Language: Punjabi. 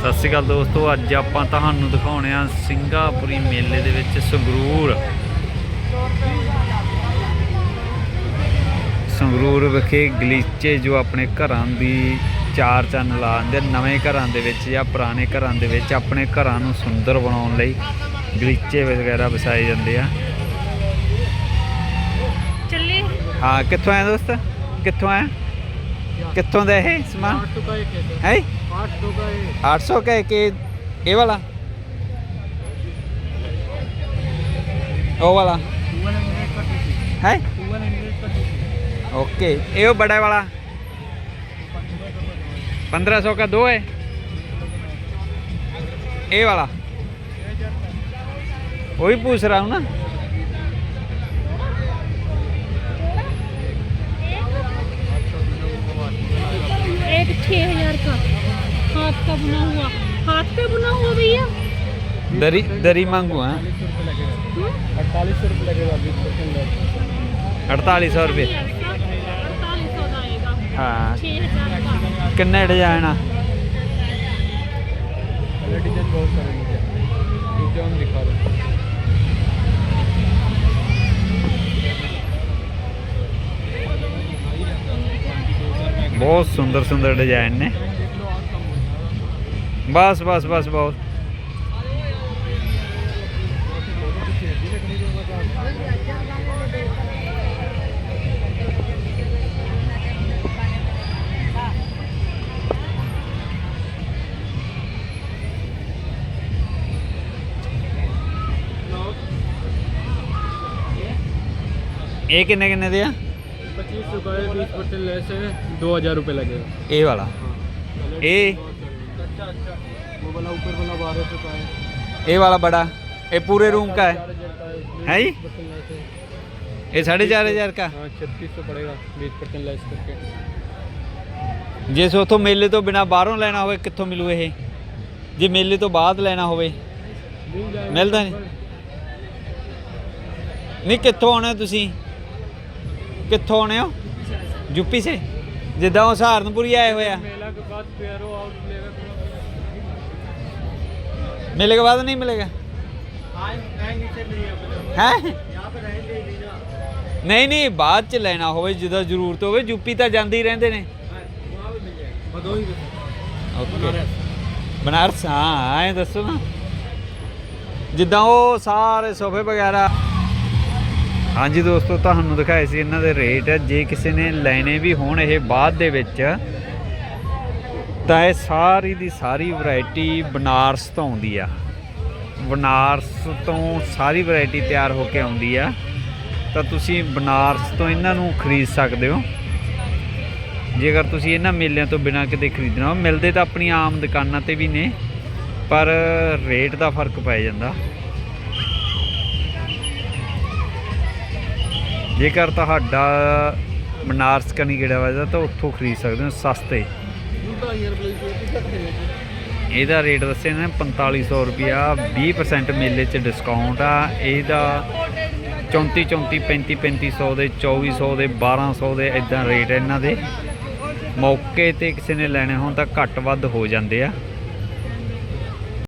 ਸਤਿ ਸ਼੍ਰੀ ਅਕਾਲ ਦੋਸਤੋ ਅੱਜ ਆਪਾਂ ਤੁਹਾਨੂੰ ਦਿਖਾਉਣੇ ਆ ਸਿੰਗਾਪੁਰੀ ਮੇਲੇ ਦੇ ਵਿੱਚ ਸੰਗਰੂਰ। ਸੰਗਰੂਰ ਵਿਖੇ ਗਲੀਚੇ ਜੋ ਆਪਣੇ ਘਰਾਂ ਦੀ ਚਾਰ ਚੰਨ ਲਾਉਂਦੇ ਨਵੇਂ ਘਰਾਂ ਦੇ ਵਿੱਚ ਜਾਂ ਪੁਰਾਣੇ ਘਰਾਂ ਦੇ ਵਿੱਚ ਆਪਣੇ ਘਰਾਂ ਨੂੰ ਸੁੰਦਰ ਬਣਾਉਣ ਲਈ ਗਲੀਚੇ ਵਗੈਰਾ ਵਸਾਏ ਜਾਂਦੇ ਆ। ਚੱਲੇ ਹਾਂ ਕਿੱਥੋਂ ਆਇਆ ਦੋਸਤ? ਕਿੱਥੋਂ ਆਇਆ ਕਿੱਥੋਂ ਦਾ ਇਹ ਸਮਾਨ आठ सौ का एक है सर ਹੈ आठ सौ का एक 800 का है कि ये वाला वो वाला टूवन हंड्रेड का टू पीस है टूवन हंड्रेड का टू पीस ओके ये वो बड़ा वाला 1500 का दो है ये वाला वही पूछ रहा हूँ ना छः हज़ार का। हाथ का बुना हुआ। हाथ का बुना हुआ भैया? दरी दरी मांगू हाँ? अड़तालीस सौ रुपये। लगेगा अड़तालीस सौ रुपये हाँ कि। किन्ने डिज़ाइन आ कलर डिज़ाइन बहुत सारे मुझे डिज़ाइन दिखा रहे बहुत सुंदर सुंदर डिज़ाइन ने। बस बस बस बहुत। ये किन्ने किन्ने दे आ पच्चीस सौ का है बीस परसेंट लेस है दो हज़ार रुपये लगेगा ये वाला कलर ये अच्छा अच्छा वो वाला ऊपर वाला बारह सौ का है ये वाला बड़ा ये पूरे रूम का है चार हज़ार का है है जी? 20% लेस है ये साढ़े चार हजार का हाँ छत्तीस सौ पड़ेगा बीस परसेंट लेस करके ਜੇ ਉਥੋਂ ਮੇਲੇ ਤੋਂ ਬਿਨਾ ਬਾਹਰੋਂ ਲੈਣਾ ਹੋਵੇ ਕਿੱਥੋਂ ਮਿਲੂ ਇਹ ਜੇ ਮੇਲੇ ਤੋਂ ਬਾਅਦ ਲੈਣਾ ਹੋਵੇ मिल जाएगा मिलता नहीं? ਨਹੀਂ ਕਿੱਥੋਂ ਆਉਣੇ ਹੋ ਤੁਸੀਂ ਕਿੱਥੋਂ ਆਉਣੇ ਹੋ ਯੂਪੀ ਸੇ ਜਿੱਦਾਂ ਉਹ ਸਹਾਰਨਪੁਰੀ ਆਏ ਹੋਏ ਆ मेला के बाद पेरो आउट मिलेगा ਮੇਲੇ ਕੇ ਬਾਅਦ ਨਹੀਂ ਮਿਲੇਗਾ ਹੈ ਨਹੀਂ ਨਹੀਂ ਬਾਅਦ ਚ ਲੈਣਾ ਹੋਵੇ ਜਦੋਂ ਜ਼ਰੂਰਤ ਹੋਵੇ ਯੂਪੀ ਤਾਂ ਜਾਂਦੇ ਹੀ ਰਹਿੰਦੇ ਨੇ भदोही में ਓਕੇ ਬਨਾਰਸ ਹਾਂ ਐਂ ਦੱਸੋ ਨਾ ਜਿੱਦਾਂ ਉਹ ਸਾਰੇ ਸੋਫੇ ਵਗੈਰਾ ਹਾਂਜੀ ਦੋਸਤੋ, ਤੁਹਾਨੂੰ ਦਿਖਾਏ ਸੀ ਇਹਨਾਂ ਦੇ ਰੇਟ। ਜੇ ਕਿਸੇ ਨੇ ਲੈਣੇ ਵੀ ਹੋਣ ਇਹ ਬਾਅਦ ਦੇ ਵਿੱਚ, ਤਾਂ ਇਹ ਸਾਰੀ ਦੀ ਸਾਰੀ ਵੈਰਾਈਟੀ ਬਨਾਰਸ ਤੋਂ ਆਉਂਦੀ ਆ। ਬਨਾਰਸ ਤੋਂ ਸਾਰੀ ਵੈਰਾਈਟੀ ਤਿਆਰ ਹੋ ਕੇ ਆਉਂਦੀ ਆ। ਤਾਂ ਤੁਸੀਂ ਬਨਾਰਸ ਤੋਂ ਇਹਨਾਂ ਨੂੰ ਖਰੀਦ ਸਕਦੇ ਹੋ। ਜੇਕਰ ਤੁਸੀਂ ਇਹਨਾਂ ਮੇਲਿਆਂ ਤੋਂ ਬਿਨਾਂ ਕਿਤੇ ਖਰੀਦਣਾ ਮਿਲਦੇ ਤਾਂ ਆਪਣੀਆਂ ਆਮ ਦੁਕਾਨਾਂ ਤੇ ਵੀ ਨੇ, ਪਰ ਰੇਟ ਦਾ ਫ਼ਰਕ ਪੈ ਜਾਂਦਾ। ਜੇਕਰ ਤੁਹਾਡਾ ਬਨਾਰਸ ਕਨੀ ਗੇੜਾ ਵਜਦਾ ਤਾਂ ਉੱਥੋਂ ਖਰੀਦ ਸਕਦੇ ਹੋ, ਸਸਤੇ। ਇਹਦਾ ਰੇਟ ਦੱਸਿਆ ਨੇ 4500 ਰੁਪਿਆ 20% ਮੇਲੇ 'ਚ ਡਿਸਕਾਊਂਟ ਆ। ਇਹਦਾ 34 34 35 3500 ਦੇ 2400 ਦੇ 1200 ਦੇ ਇਦਾਂ ਰੇਟ ਇਹਨਾਂ ਦੇ। ਮੌਕੇ ਤੇ ਕਿਸੇ ਨੇ ਲੈਣੇ ਹੋਣ ਤਾਂ ਘੱਟ ਵੱਧ ਹੋ ਜਾਂਦੇ ਆ।